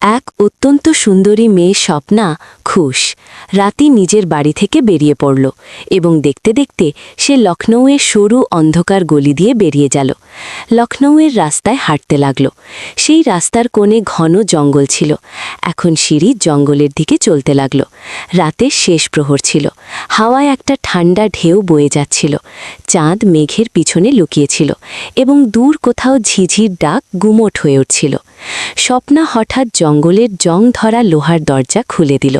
এক অত্যন্ত সুন্দরী মেয়ে স্বপ্না খুশ। রাতি নিজের বাড়ি থেকে বেরিয়ে পড়ল এবং দেখতে দেখতে সে লখনৌয়ের সরু অন্ধকার গলি দিয়ে বেরিয়ে গেল। লখনৌয়ের রাস্তায় হাঁটতে লাগল। সেই রাস্তার কোণে ঘন জঙ্গল ছিল। এখন সিঁড়ি জঙ্গলের দিকে চলতে লাগল। রাতের শেষ প্রহর ছিল। হাওয়ায় একটা ঠান্ডা ঢেউ বয়ে যাচ্ছিল। চাঁদ মেঘের পিছনে লুকিয়েছিল এবং দূর কোথাও ঝিঝির ডাক গুমোট হয়ে উঠছিল। স্বপ্না হঠাৎ জঙ্গলের জং ধরা লোহার দরজা খুলে দিল।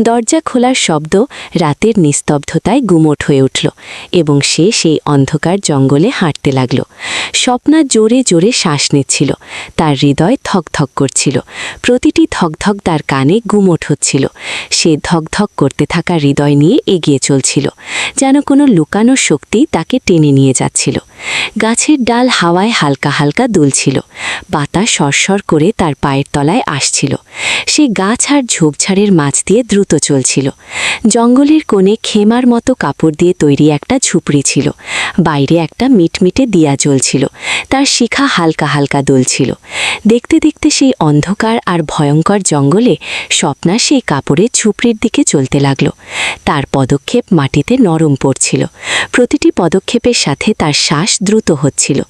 দরজা খোলার শব্দ রাতের নিস্তব্ধতায় গুমোট হয়ে উঠল এবং সে সেই অন্ধকার জঙ্গলে হাঁটতে লাগল। স্বপ্না জোরে জোরে শ্বাস নিচ্ছিল। তার হৃদয় থকথক করছিল। প্রতিটি ধকধক তার কানে গুমোট হচ্ছিল। সে ধকধক করতে থাকা হৃদয় নিয়ে এগিয়ে চলছিল, যেন কোনো লুকানো শক্তি তাকে টেনে নিয়ে যাচ্ছিল। গাছের ডাল হাওয়ায় হালকা হালকা দুলছিল। পাতা সরসর করে তার পায়ের তলায় আসছিল। সে গাছ আর ঝোপঝাড়ের মাছ দিয়ে দ্রুত চলছিল। জঙ্গলের কোণে খেমার মতো কাপড় দিয়ে তৈরি একটা ঝুপড়ি ছিল। বাইরে একটা মিটমিটে দিয়া জ্বলছিল। তার শিখা হালকা হালকা দুলছিল। দেখতে দেখতে সেই অন্ধকার আর ভয়ঙ্কর জঙ্গলে স্বপ্না সেই কাপড়ের ঝুপড়ির দিকে চলতে লাগল। তার পদক্ষেপ মাটিতে নরম পড়ছিল। প্রতিটি পদক্ষেপের সাথে তার শ্বাস দ্রুত হচ্ছিল।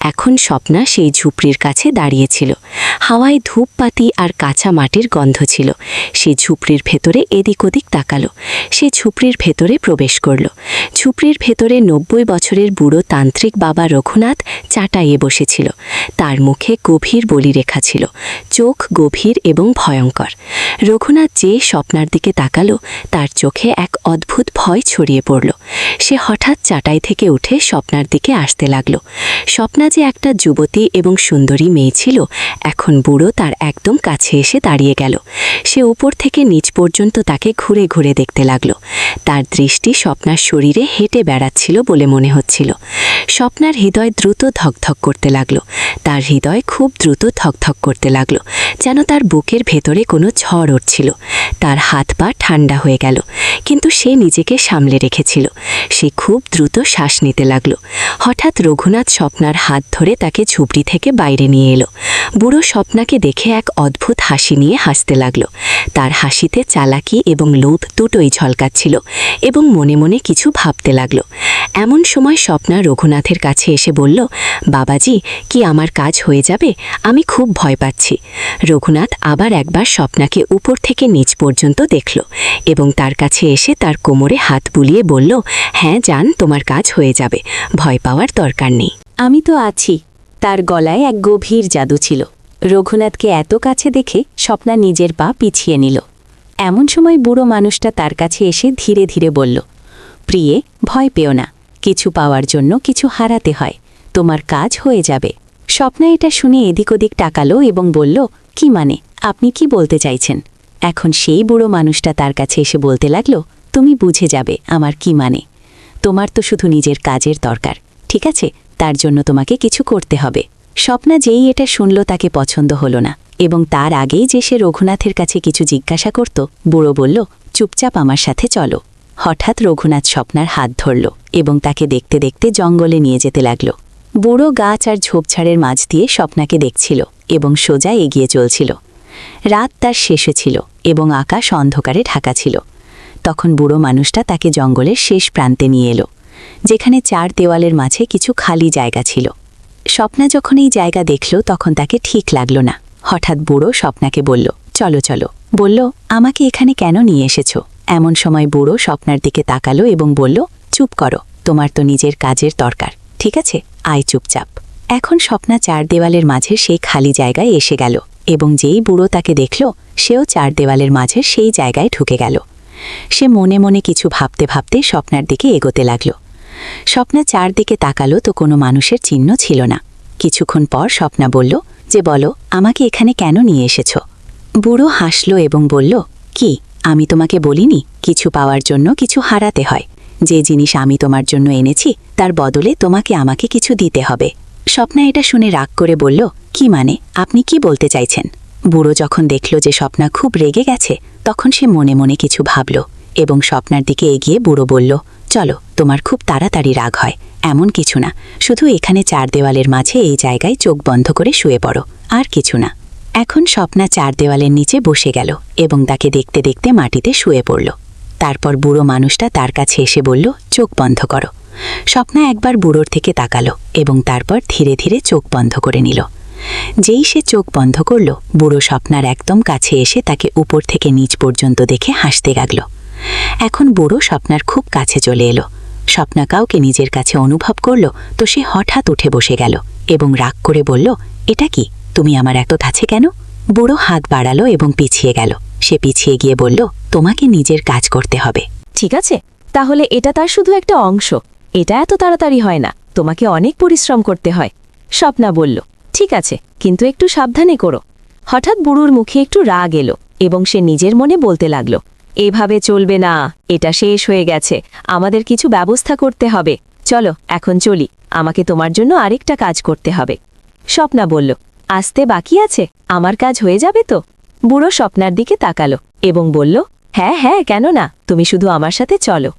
এখন স্বপ্না সেই ঝুপড়ির কাছে দাঁড়িয়েছিল। হাওয়ায় ধূপপাতি আর কাঁচা মাটির গন্ধ ছিল। সে ঝুপড়ির ভেতরে এদিক ওদিক তাকালো। সে ঝুপড়ির ভেতরে প্রবেশ করল। ঝুপড়ির ভেতরে নব্বই বছরের বুড়ো তান্ত্রিক বাবা রঘুনাথ চাটাইয়ে বসেছিল। তার মুখে গভীর বলিরেখা ছিল। চোখ গভীর এবং ভয়ঙ্কর। রঘুনাথ যে স্বপ্নার দিকে তাকালো, তার চোখে এক অদ্ভুত ভয় ছড়িয়ে পড়ল। সে হঠাৎ চাটাই থেকে উঠে স্বপ্নার দিকে আসতে লাগল। স্বপ্না যে একটা যুবতী এবং সুন্দরী মেয়ে ছিল, এখন বুড়ো তার একদম কাছে এসে দাঁড়িয়ে গেল। সে উপর থেকে নিচ পর্যন্ত তাকে ঘুরে ঘুরে দেখতে লাগল। তার দৃষ্টি স্বপ্নার শরীরে হেঁটে বেড়াচ্ছিল বলে মনে হচ্ছিল। স্বপ্নার হৃদয় দ্রুত ধকধক করতে লাগল। তার হৃদয় খুব দ্রুত ধকধক করতে লাগল, যেন তার বুকের ভেতরে কোনো ঝড় উঠছিল। তার হাত পা ঠান্ডা হয়ে গেল, কিন্তু সে নিজেকে সামলে রেখেছিল। সে খুব দ্রুত শ্বাস নিতে লাগল। হঠাৎ রঘুনাথ স্বপ্নার হাত ধরে তাকে ঝুপড়ি থেকে বাইরে নিয়ে এলো। বুড়ো স্বপ্নাকে দেখে এক অদ্ভুত হাসি নিয়ে হাসতে লাগল। তার হাসিতে চালাকি এবং লোভ দুটোই ঝলকাচ্ছিল এবং মনে মনে কিছু ভাবতে লাগল। এমন সময় স্বপ্না রঘুনাথের কাছে এসে বলল, বাবাজি, কি আমার কাজ হয়ে যাবে? আমি খুব ভয় পাচ্ছি। রঘুনাথ আবার একবার স্বপ্নাকে উপর থেকে নিচ পর্যন্ত দেখল এবং তার কাছে এসে তার কোমরে হাত বুলিয়ে বলল হ্যাঁ যান তোমার কাজ হয়ে যাবে। ভয় পাওয়ার দরকার নেই। আমি তো আছি। তার গলায় এক গভীর জাদু ছিল। রঘুনাথকে এত কাছে দেখে স্বপ্না নিজের পা পিছিয়ে নিল। এমন সময় বুড়ো মানুষটা তার কাছে এসে ধীরে ধীরে বলল, প্রিয়ে, ভয় পেও না। কিছু পাওয়ার জন্য কিছু হারাতে হয়। তোমার কাজ হয়ে যাবে। স্বপ্না এটা শুনে এদিক ওদিক টাকালো এবং বলল, কি মানে? আপনি কি বলতে চাইছেন? এখন সেই বুড়ো মানুষটা তার কাছে এসে বলতে লাগল, তুমি বুঝে যাবে আমার কি মানে। তোমার তো শুধু নিজের কাজের দরকার, ঠিক আছে? তার জন্য তোমাকে কিছু করতে হবে। স্বপ্না যেই এটা শুনল তাকে পছন্দ হলো না, এবং তার আগেই যে সে রঘুনাথের কাছে কিছু জিজ্ঞাসা করত, বুড়ো বলল, চুপচাপ আমার সাথে চলো। হঠাৎ রঘুনাথ স্বপ্নার হাত ধরল এবং তাকে দেখতে দেখতে জঙ্গলে নিয়ে যেতে লাগল। বুড়ো গাছ আর ঝোপঝাড়ের মাঝ দিয়ে স্বপ্নাকে দেখছিল এবং সোজা এগিয়ে চলছিল। রাত তার শেষে ছিল এবং আকাশ অন্ধকারে ঢাকা ছিল। তখন বুড়ো মানুষটা তাকে জঙ্গলের শেষ প্রান্তে নিয়ে এলো, যেখানে চার দেওয়ালের মাঝে কিছু খালি জায়গা ছিল। স্বপ্না যখন এই জায়গা দেখল, তখন তাকে ঠিক লাগল না। হঠাৎ বুড়ো স্বপ্নাকে বলল, চলো চলো। বলল, আমাকে এখানে কেন নিয়ে এসেছ? এমন সময় বুড়ো স্বপ্নার দিকে তাকালো এবং বলল, চুপ করো, তোমার তো নিজের কাজের দরকার, ঠিক আছে? আয় চুপচাপ। এখন স্বপ্না চার দেওয়ালের মাঝে সেই খালি জায়গায় এসে গেল এবং যেই বুড়ো তাকে দেখল, সেও চার দেওয়ালের মাঝে সেই জায়গায় ঢুকে গেল। সে মনে মনে কিছু ভাবতে ভাবতে স্বপ্নার দিকে এগোতে লাগল। স্বপ্না চারদিকে তাকালো তো কোনো মানুষের চিহ্ন ছিল না। কিছুক্ষণ পর স্বপ্না বলল, যে বলো, আমাকে এখানে কেন নিয়ে এসেছ? বুড়ো হাসল এবং বলল, কি, আমি তোমাকে বলিনি? কিছু পাওয়ার জন্য কিছু হারাতে হয়। যে জিনিস আমি তোমার জন্য এনেছি, তার বদলে তোমাকে আমাকে কিছু দিতে হবে। স্বপ্না এটা শুনে রাগ করে বলল, কি মানে? আপনি কি বলতে চাইছেন? বুড়ো যখন দেখল যে স্বপ্না খুব রেগে গেছে, তখন সে মনে মনে কিছু ভাবল এবং স্বপ্নার দিকে এগিয়ে বুড়ো বলল, চলো, তোমার খুব তাড়াতাড়ি রাগ হয়, এমন কিছু না। শুধু এখানে চার দেওয়ালের মাঝে এই জায়গায় চোখ বন্ধ করে শুয়ে পড়ো, আর কিছু না। এখন স্বপ্না চার দেওয়ালের নিচে বসে গেল এবং তাকে দেখতে দেখতে মাটিতে শুয়ে পড়ল। তারপর বুড়ো মানুষটা তার কাছে এসে বলল, চোখ বন্ধ করো। স্বপ্না একবার বুড়োর থেকে তাকালো এবং তারপর ধীরে ধীরে চোখ বন্ধ করে নিল। যেই সে চোখ বন্ধ করল, বুড়ো স্বপ্নার একদম কাছে এসে তাকে উপর থেকে নিচ পর্যন্ত দেখে হাসতে লাগল। এখন বুড়ো স্বপ্নার খুব কাছে চলে এলো। স্বপ্না কাউকে নিজের কাছে অনুভব করল, তো সে হঠাৎ উঠে বসে গেল এবং রাগ করে বলল, এটা কি? তুমি আমার এত কাছে কেন? বুড়ো হাত বাড়ালো এবং পিছিয়ে গেল। সে পিছিয়ে গিয়ে বলল, তোমাকে নিজের কাজ করতে হবে। ঠিক আছে, তাহলে এটা তার শুধু একটা অংশ। এটা এত তাড়াতাড়ি হয় না, তোমাকে অনেক পরিশ্রম করতে হয়, স্বপ্না বলল। ঠিক আছে, কিন্তু একটু সাবধানে করো। হঠাৎ বুড়োর মুখে একটু রাগ এলো এবং সে নিজের মনে বলতে লাগল, এভাবে চলবে না, এটা শেষ হয়ে গেছে, আমাদের কিছু ব্যবস্থা করতে হবে। চলো, এখন চলি, আমাকে তোমার জন্য আরেকটা কাজ করতে হবে। স্বপ্না বলল, আসতে বাকি আছে, আমার কাজ হয়ে যাবে তো? বুড়ো স্বপ্নার দিকে তাকালো এবং বলল হ্যাঁ হ্যাঁ কেন না, তুমি শুধু আমার সাথে চলো।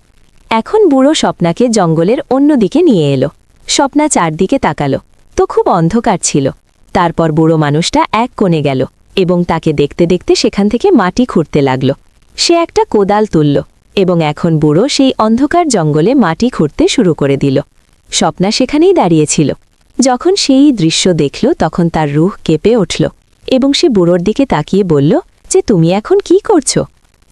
এখন বুড়ো স্বপ্নাকে জঙ্গলের অন্য দিকে নিয়ে এলো। স্বপ্না চারদিকে তাকালো তো খুব অন্ধকার ছিল। তারপর বুড়ো মানুষটা এক কোণে গেল এবং তাকে দেখতে দেখতে সেখান থেকে মাটি খুঁড়তে লাগল। সে একটা কোদাল তুলল এবং এখন বুড়ো সেই অন্ধকার জঙ্গলে মাটি খুঁড়তে শুরু করে দিল। স্বপ্না সেখানেই দাঁড়িয়েছিল। যখন সেই দৃশ্য দেখল তখন তার রুহ কেঁপে উঠল এবং সে বুড়োর দিকে তাকিয়ে বলল, যে তুমি এখন কি করছ?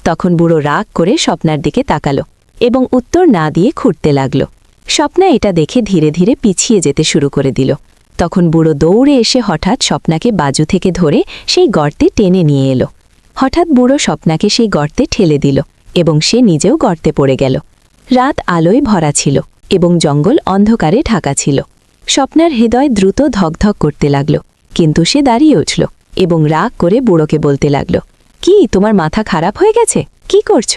তখন বুড়ো রাগ করে স্বপ্নার দিকে তাকালো এবং উত্তর না দিয়ে খুঁড়তে লাগল। স্বপ্না এটা দেখে ধীরে ধীরে পিছিয়ে যেতে শুরু করে দিল। তখন বুড়ো দৌড়ে এসে হঠাৎ স্বপ্নাকে বাজু থেকে ধরে সেই গর্তে টেনে নিয়ে এলো। হঠাৎ বুড়ো স্বপ্নাকে সেই গর্তে ঠেলে দিল এবং সে নিজেও গর্তে পড়ে গেল। রাত আলোয় ভরা ছিল এবং জঙ্গল অন্ধকারে ঢাকা ছিল। স্বপ্নার হৃদয় দ্রুত ধকধক করতে লাগল, কিন্তু সে দাঁড়িয়ে উঠল এবং রাগ করে বুড়োকে বলতে লাগল, কি, তোমার মাথা খারাপ হয়ে গেছে? কি করছ?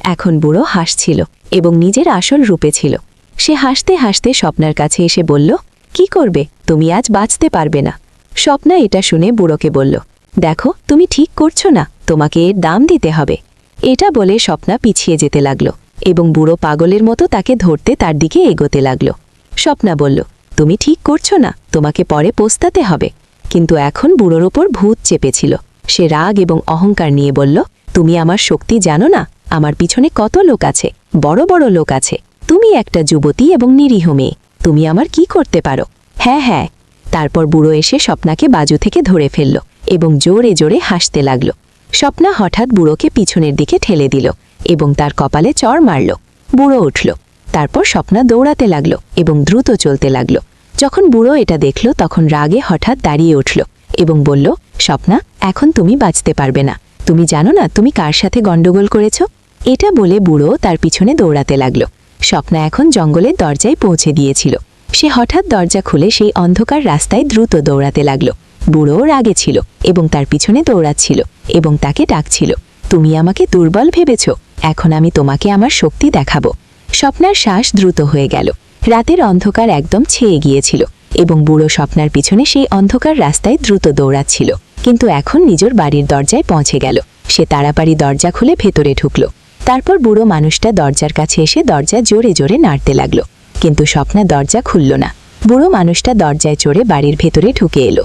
এখন বুড়ো হাসছিল এবং নিজের আসল রূপে ছিল। সে হাসতে হাসতে স্বপ্নার কাছে এসে বলল কি করবে? তুমি আজ বাঁচতে পারবে না। স্বপ্না এটা শুনে বুড়োকে বলল, দেখো, তুমি ঠিক করছ না। তোমাকে এর দাম দিতে হবে। এটা বলে স্বপ্না পিছিয়ে যেতে লাগল এবং বুড়ো পাগলের মতো তাকে ধরতে তার দিকে এগোতে লাগল। স্বপ্না বলল, তুমি ঠিক করছ না। তোমাকে পরে পোস্তাতে হবে। কিন্তু এখন বুড়োর ওপর ভূত চেপেছিল। সে রাগ এবং অহংকার নিয়ে বলল, তুমি আমার শক্তি জানো না? আমার পিছনে কত লোক আছে? বড় বড় লোক আছে। তুমি একটা যুবতী এবং নিরীহ মেয়ে। তুমি আমার কি করতে পারো? হ্যাঁ হ্যাঁ। তারপর বুড়ো এসে স্বপ্নাকে বাজু থেকে ধরে ফেলল এবং জোরে জোরে হাসতে লাগল। স্বপ্না হঠাৎ বুড়োকে পিছনের দিকে ঠেলে দিল এবং তার কপালে চড় মারল। বুড়ো উঠল। তারপর স্বপ্না দৌড়াতে লাগল এবং দ্রুত চলতে লাগল। যখন বুড়ো এটা দেখল, তখন রাগে হঠাৎ দাঁড়িয়ে উঠল এবং বলল, স্বপ্না, এখন তুমি বাঁচতে পারবে না। তুমি জানো না তুমি কার সাথে গণ্ডগোল করেছ? এটা বলে বুড়ো তার পিছনে দৌড়াতে লাগল। স্বপ্না এখন জঙ্গলের দরজায় পৌঁছে দিয়েছিল। সে হঠাৎ দরজা খুলে সেই অন্ধকার রাস্তায় দ্রুত দৌড়াতে লাগল। বুড়ো রাগে ছিল এবং তার পিছনে দৌড়াচ্ছিল এবং তাকে ডাকছিল, তুমি আমাকে দুর্বল ভেবেছ, এখন আমি তোমাকে আমার শক্তি দেখাবো। স্বপ্নার শ্বাস দ্রুত হয়ে গেল। রাতের অন্ধকার একদম ছেয়ে গিয়েছিল এবং বুড়ো স্বপ্নার পিছনে সেই অন্ধকার রাস্তায় দ্রুত দৌড়াচ্ছিল। কিন্তু এখন নিজের বাড়ির দরজায় পৌঁছে গেল। সে তাড়াতাড়ি দরজা খুলে ভেতরে ঢুকল। তারপর বুড়ো মানুষটা দরজার কাছে এসে দরজা জোরে জোরে নাড়তে লাগল। কিন্তু স্বপ্না দরজা খুলল না। বুড়ো মানুষটা দরজায় চড়ে বাড়ির ভেতরে ঢুকে এলো।